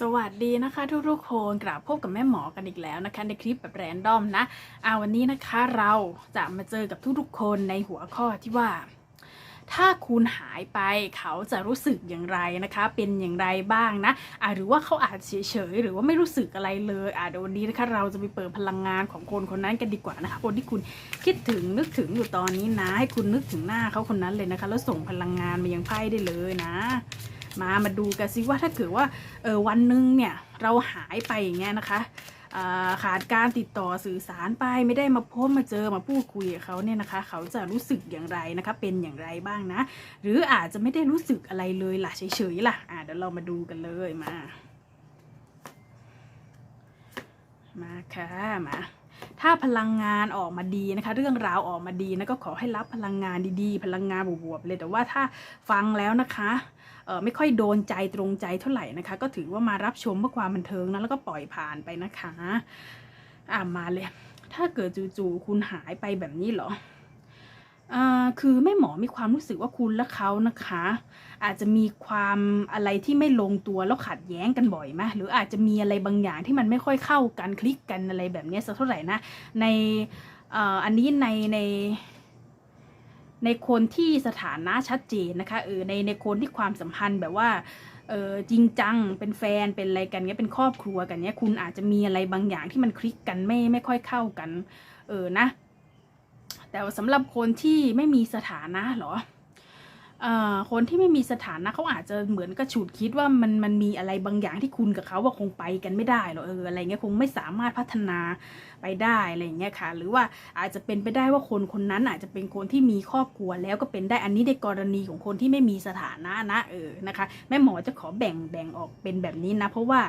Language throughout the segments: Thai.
สวัสดีนะคะทุกๆคนกลับพบกับแม่หมอกันอีกแล้วนะคะ ในคลิปแบบแรนดอมนะเอาวันนี้นะคะเราจะมาเจอกับทุกๆคนในหัวข้อที่ว่า ถ้าคุณหายไปเขาจะรู้สึกอย่างไรนะคะ เป็นอย่างไรบ้างนะอะหรือว่าเขาอาจเฉยๆหรือว่าไม่รู้สึกอะไรเลยอะเดี๋ยววันนี้นะคะ เราจะไปเปิดพลังงานของคนคนนั้นกันดีกว่านะคะคนที่คุณคิดถึงนึกถึงอยู่ตอนนี้นะ ให้คุณนึกถึงหน้าเขาคนนั้นเลยนะคะ แล้วส่งพลังงานมายังไพ่ได้เลยนะ มามาดูกันสิว่าถ้าเกิดว่าเออวันหนึ่งเนี่ยเราหายไปอย่างเงี้ยนะคะขาดการติดต่อสื่อสารไปไม่ได้มาพบมาเจอมาพูดคุยกับเขาเนี่ยนะคะ เขาจะรู้สึกอย่างไรนะคะเป็นอย่างไรบ้างนะ หรืออาจจะไม่ได้รู้สึกอะไรเลยล่ะเฉยๆล่ะอ่าเดี๋ยวเรามาดูกันเลยมา มาค่ะมาถ้าพลังงานออกมาดีนะคะ เรื่องราวออกมาดีนะก็ขอให้รับพลังงานดีๆ พลังงานบวกๆเลยแต่ว่าถ้าฟังแล้วนะคะ ไม่ค่อยโดนใจตรงใจเท่าไหร่นะคะ ก็ถือว่ามารับชมเพื่อความบันเทิงนะแล้วก็ปล่อยผ่านไปนะคะอ่ามาเลย ถ้าเกิดจู่ๆคุณหายไปแบบนี้เหรออ่าคือแม่หมอมีความรู้สึกว่าคุณและเขานะคะ อาจจะมีความอะไรที่ไม่ลงตัวแล้วขัดแย้งกันบ่อยไหมหรืออาจจะมีอะไรบางอย่างที่มันไม่ค่อยเข้ากันคลิกกันอะไรแบบนี้สักเท่าไหร่นะในอันนี้ในใน ในคนที่สถานะชัดเจนนะคะเออในในคนที่ความสัมพันธ์แบบว่าเออจริงจังเป็นแฟนเป็นอะไรกันเนี้ยเป็นครอบครัวกันเนี้ยคุณอาจจะมีอะไรบางอย่างที่มันคลิกกันไม่ไม่ค่อยเข้ากัน เออนะ แต่ว่าสำหรับคนที่ไม่มีสถานะเหรอ คนที่ไม่มีสถานะเขาอาจจะเหมือนกระฉุดคิดว่ามันมันมีอะไรบางอย่างที่คุณกับเขาว่าคงไปกันไม่ได้หรอกเอออะไรเงี้ยคงไม่สามารถพัฒนาไปได้อะไรเงี้ยค่ะ หรือว่าอาจจะเป็นไปได้ว่าคนคนนั้นอาจจะเป็นคนที่มีครอบครัวแล้วก็เป็นได้อันนี้ในกรณีของคนที่ไม่มีสถานะนะเออนะคะแม่หมอจะขอแบ่งแบ่งออกเป็นแบบนี้นะ เพราะว่า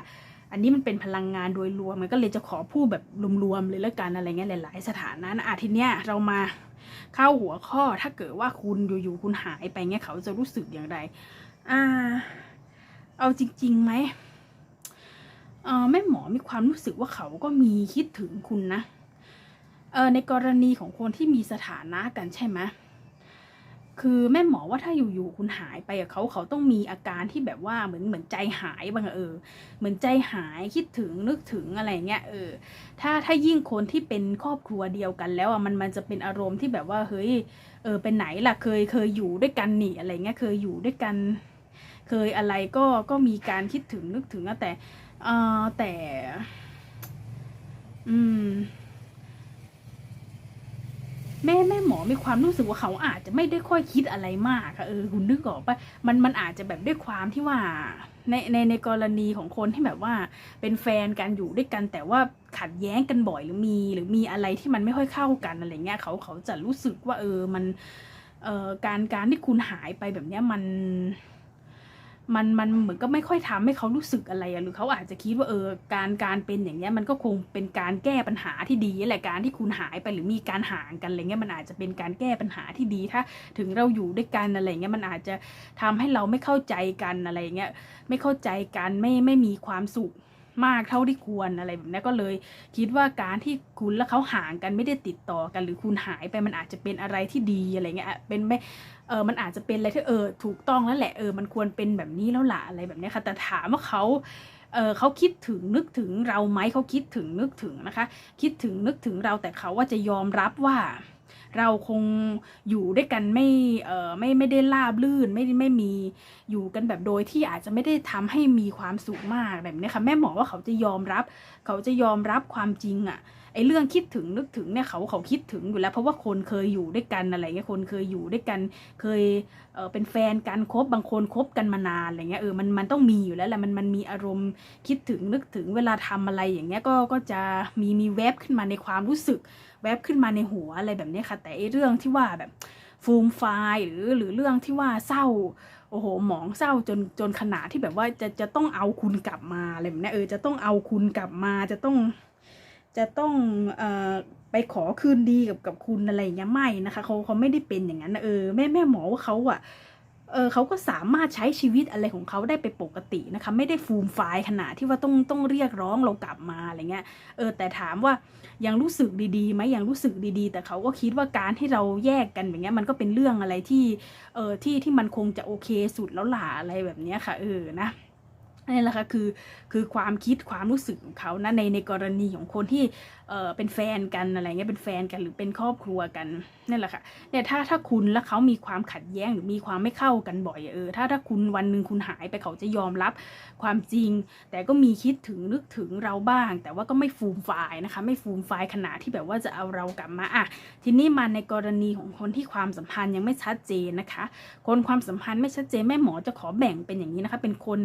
อันนี้มันเป็นพลังงานโดยรวมมันก็เลยจะขอพูดแบบรวมๆเลยแล้วกันอะไรเงี้ยหลายๆ สถานะนะอะทีเนี้ยเรามาเข้าหัวข้อถ้าเกิดว่าคุณอยู่ๆคุณหายไปเงี้ยเขาจะรู้สึกอย่างไรอ่า เอาจริงๆไหมเออแม่หมอมีความรู้สึกว่าเขาก็มีคิดถึงคุณนะเออในกรณีของคนที่มีสถานะกันใช่ไหม คือแม่หมอว่าถ้าอยู่ๆคุณหายไปกับเขาเขาต้องมีอาการที่แบบว่าเหมือนเหมือนใจหายบางเออ เหมือนใจหายคิดถึงนึกถึงอะไรเงี้ยเออ ถ้าถ้ายิ่งคนที่เป็นครอบครัวเดียวกันแล้วอะมันมันจะเป็นอารมณ์ที่แบบว่าเฮ้ยเออเป็นไหนล่ะเคยเคยอยู่ด้วยกันหนิอะไรเงี้ยเคยอยู่ด้วยกัน เคยอะไรก็ก็มีการคิดถึงนึกถึงแต่เออแต่ อืม แม่แม่หมอมีความรู้สึกว่าเขาอาจจะไม่ได้ค่อยคิดอะไรมากค่ะเออคุณนึกออกปะมันมันอาจจะแบบด้วยความที่ว่าในในในกรณีของคนที่แบบว่าเป็นแฟนกันอยู่ด้วยกัน แต่ว่าขัดแย้งกันบ่อยหรือมี หรือมีอะไรที่มันไม่ค่อยเข้ากันอะไรเงี้ยเขาเขาจะรู้สึกว่าเออมันเอ่อการการที่คุณหายไปแบบเนี้ยมัน มันมันเหมือนก็ไม่ค่อยทำให้เขารู้สึกอะไรอะหรือเขาอาจจะคิดว่าเออการการเป็นอย่างเงี้ยมันก็คงเป็นการแก้ปัญหาที่ดีแหละการที่คุณหายไปหรือมีการห่างกันอะไรเงี้ยมันอาจจะเป็นการแก้ปัญหาที่ดีถ้า ถึงเราอยู่ด้วยกันอะไรเงี้ยมันอาจจะทำให้เราไม่เข้าใจกันอะไรเงี้ยไม่เข้าใจกันไม่ไม่มีความสุข มากเท่าที่ควรอะไรแบบนี้ก็เลยคิดว่าการที่คุณและเขาห่างกันไม่ได้ติดต่อกัน หรือคุณหายไปมันอาจจะเป็นอะไรที่ดีอะไรเงี้ยเป็นไม่เออมันอาจจะเป็นอะไรที่เออถูกต้องแล้วแหละเออมันควรเป็นแบบนี้แล้วล่ะอะไรแบบนี้ค่ะแต่ถามว่าเขาเออเขาคิดถึงนึกถึงเราไหมเขาคิดถึงนึกถึงนะคะ คิดถึงนึกถึงเราแต่เขาว่าจะยอมรับว่า เราคงอยู่ด้วยกันไม่เอ่อไม่ไม่ได้ราบลื่นไม่ไม่มีอยู่กันแบบโดยที่อาจจะไม่ได้ทำให้มีความสุขมากแบบนี้ค่ะแม่หมอว่าเขาจะยอมรับ เขาจะยอมรับความจริงอะ ไอ้เรื่องคิดถึงนึกถึงเนี่ยเขาเขาคิดถึงอยู่แล้ว เพราะว่าคนเคยอยู่ด้วยกันอะไรเงี้ยคนเคยอยู่ด้วยกัน เคยเออเป็นแฟนกันคบบางคนคบกันมานานอะไรเงี้ยเออมันมันต้องมีอยู่แล้วแหละมันมันมีอารมณ์คิดถึงนึกถึงเวลาทำอะไรอย่างเงี้ยก็ก็จะมีมีแวบขึ้นมาในความรู้สึก แวบขึ้นมาในหัวอะไรแบบนี้ค่ะแต่ไอ้เรื่องที่ว่าแบบฟูมไฟายหรือหรือเรื่องที่ว่าเศร้าโอ้โหหมองเศร้าจนจนขนาดที่แบบว่าจะจะต้องเอาคุณกลับมาอะไรแบบนี้เออจะต้องเอาคุณกลับมาจะต้อง จะต้องอไปขอคืนดีกับกับคุณอะไรอย่างเงี้ยไม่นะคะเขาเขาไม่ได้เป็นอย่างนั้นเออแม่แม่หมอว่าเขาอะเออเขาก็สามารถใช้ชีวิตอะไรของเขาได้ไปปกตินะคะ ไม่ได้ฟูมไฟายขนาดที่ว่าต้องต้องเรียกร้องเรากลับมาอะไรเงี้ยเออแต่ถามว่ายังรู้สึกดีๆไหมยังรู้สึกดีๆ แต่เขาก็คิดว่าการที่เราแยกกันอย่างเงี้ยมันก็เป็นเรื่องอะไรที่เออที่ที่มันคงจะโอเคสุดแล้วหล่ะอะไรแบบเนี้ยค่ะเออนะ นี่แหละค่ะคือคือความคิดความรู้สึกของเขานะในในกรณีของคนที่เออเป็นแฟนกันอะไรเงี้ยเป็นแฟนกันหรือเป็นครอบครัวกันนั่นแหละค่ะเนี่ยถ้าถ้าคุณและเขามีความขัดแย้งหรือมีความไม่เข้ากันบ่อยเออถ้าถ้าคุณวันหนึ่งคุณหายไปเขาจะยอมรับความจริง แต่ก็มีคิดถึงนึกถึงเราบ้าง แต่ว่าก็ไม่ฟูมฟายนะคะ ไม่ฟูมฟายขนาดที่แบบว่าจะเอาเรากลับมาอะทีนี้มาในกรณีของคนที่ความสัมพันธ์ยังไม่ชัดเจนนะคะ คนความสัมพันธ์ไม่ชัดเจนแม่หมอจะขอแบ่งเป็นอย่างนี้นะคะ เป็นคน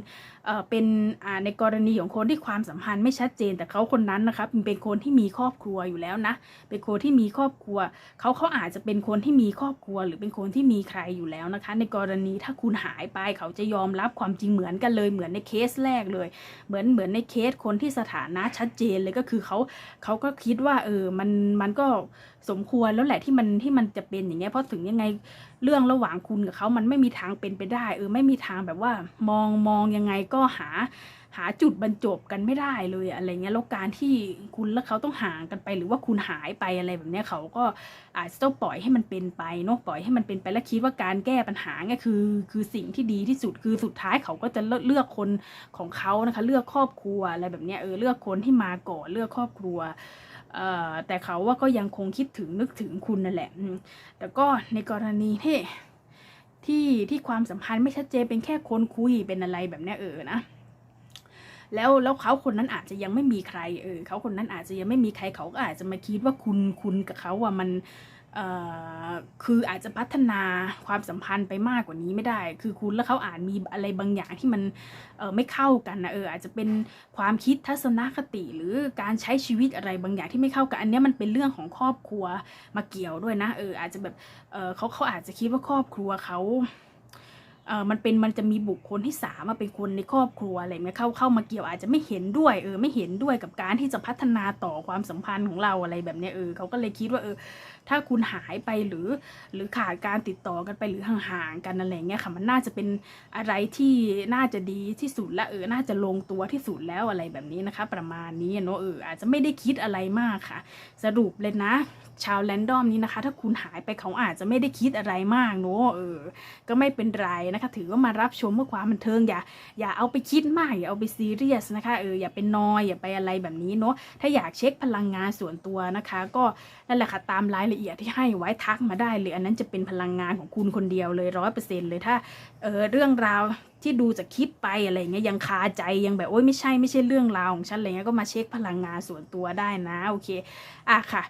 เอ่อเป็นอ่าในกรณีของคนที่ความสัมพันธ์ไม่ชัดเจน แต่เขาคนนั้นนะคะเป็นคนที่มีครอบครัวอยู่แล้วนะเป็นคนที่มีครอบครัวเขาเขาอาจจะเป็นคนที่มีครอบครัว หรือเป็นคนที่มีใครอยู่แล้วนะคะ ในกรณีถ้าคุณหายไปเขาจะยอมรับความจริงเหมือนกันเลยเหมือนในเคสแรกเลย เหมือนเหมือนในเคสคนที่สถานะชัดเจนเลยก็คือเขาเขาก็คิดว่าเออมันมันก็สมควรแล้วแหละที่มันที่มันจะเป็นอย่างเงี้ยเพราะถึงยังไงเรื่องระหว่างคุณกับเขามันไม่มีทางเป็นไปได้ เออไม่มีทางแบบว่ามองมองยังไงก็หา หาจุดบรรจบกันไม่ได้เลยอะไรเงี้ยแล้วการที่คุณและเขาต้องห่างกันไป หรือว่าคุณหายไปอะไรแบบเนี้ยเขาก็อาจจะต้องปล่อยให้มันเป็นไปเนาะปล่อยให้มันเป็นไปแล้วคิดว่าการแก้ปัญหาเนี่ยคือ คือสิ่งที่ดีที่สุดคือสุดท้ายเขาก็จะเลือกคนของเขานะคะ เลือกครอบครัวอะไรแบบเนี้ยเออเลือกคนที่มาก่อนเลือกครอบครัวแต่เขาว่าก็ยังคงคิดถึงนึกถึงคุณนั่นแหละ แต่ก็ในกรณีที่ที่ที่ความสัมพันธ์ไม่ชัดเจนเป็นแค่คนคุยเป็นอะไรแบบนี้เออนะ แล้วแล้วเขาคนนั้นอาจจะยังไม่มีใครเออเขาคนนั้นอาจจะยังไม่มีใครเขาก็อาจจะมาคิดว่าคุณคุณกับเขาว่ามันเอ่อคืออาจจะพัฒนาความสัมพันธ์ไปมากกว่านี้ไม่ได้ คือคุณและเขาอาจมีอะไรบางอย่างที่มันเออไม่เข้ากันนะเอออาจจะเป็นความคิดทัศนคติหรือการใช้ชีวิตอะไรบางอย่างที่ไม่เข้ากัน อันนี้มันเป็นเรื่องของครอบครัวมาเกี่ยวด้วยนะ เอออาจจะแบบเออเขาเขาอาจจะคิดว่าครอบครัวเขา เออมันเป็นมันจะมีบุคคลที่สามมาเป็นคนในครอบครัวอะไรเงี้ยเข้าเข้ามาเกี่ยวอาจจะไม่เห็นด้วยเออไม่เห็นด้วยกับการที่จะพัฒนาต่อความสัมพันธ์ของเราอะไรแบบเนี้ยเออเขาก็เลยคิดว่าเออถ้าคุณหายไปหรือ หรือขาดการติดต่อกันไปหรือห่างๆกันอะไรเงี้ยค่ะมันน่าจะเป็นอะไรที่น่าจะดีที่สุดและเออน่าจะลงตัวที่สุดแล้วอะไรแบบนี้นะคะ ประมาณนี้เนอะเอออาจจะไม่ได้คิดอะไรมากค่ะ สรุปเลยนะ ชาวแรนดอมนี้นะคะ ถ้าคุณหายไปเขาอาจจะไม่ได้คิดอะไรมากเนอะเออ ก็ไม่เป็นไรนะคะ ถือว่ามารับชมเพื่อความบันเทิงอย่าอย่าเอาไปคิดมากอย่าเอาไปซีเรียสนะคะเอออย่าเป็นนอยอย่าไปอะไรแบบนี้เนอะถ้าอยากเช็คพลังงานส่วนตัวนะคะ ก็นั่นแหละค่ะตามรายละเอียดที่ให้ไว้ทักมาได้เลย อันนั้นจะเป็นพลังงานของคุณคนเดียวเลยร้อยเปอร์เซ็นเลยถ้าเออเรื่องราวที่ดูจากคลิปไปอะไรเงี้ยยังคาใจยังแบบโอ๊ยไม่ใช่ไม่ใช่เรื่องราวของฉันอะไรเงี้ยก็มาเช็คพลังงานส่วนตัวได้นะโอเคอะค่ะ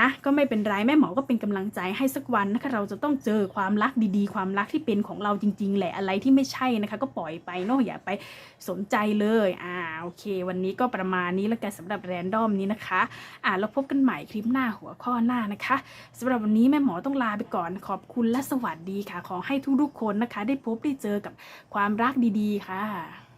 นะก็ไม่เป็นไรแม่หมอก็เป็นกำลังใจให้สักวันนะคะเราจะต้องเจอความรักดีๆ ความรักที่เป็นของเราจริง ๆ แหละอะไรที่ไม่ใช่นะคะ ก็ปล่อยไปเนาะอย่าไปสนใจเลยอ่าโอเค วันนี้ก็ประมาณนี้แล้วกันสำหรับแรนดอมนี้นะคะอ่าแล้วพบกันใหม่คลิปหน้าหัวข้อหน้านะคะสำหรับวันนี้แม่หมอต้องลาไปก่อนขอบคุณและสวัสดีค่ะ ขอให้ทุกๆคนนะคะ ได้พบได้เจอกับความรักดีๆค่ะ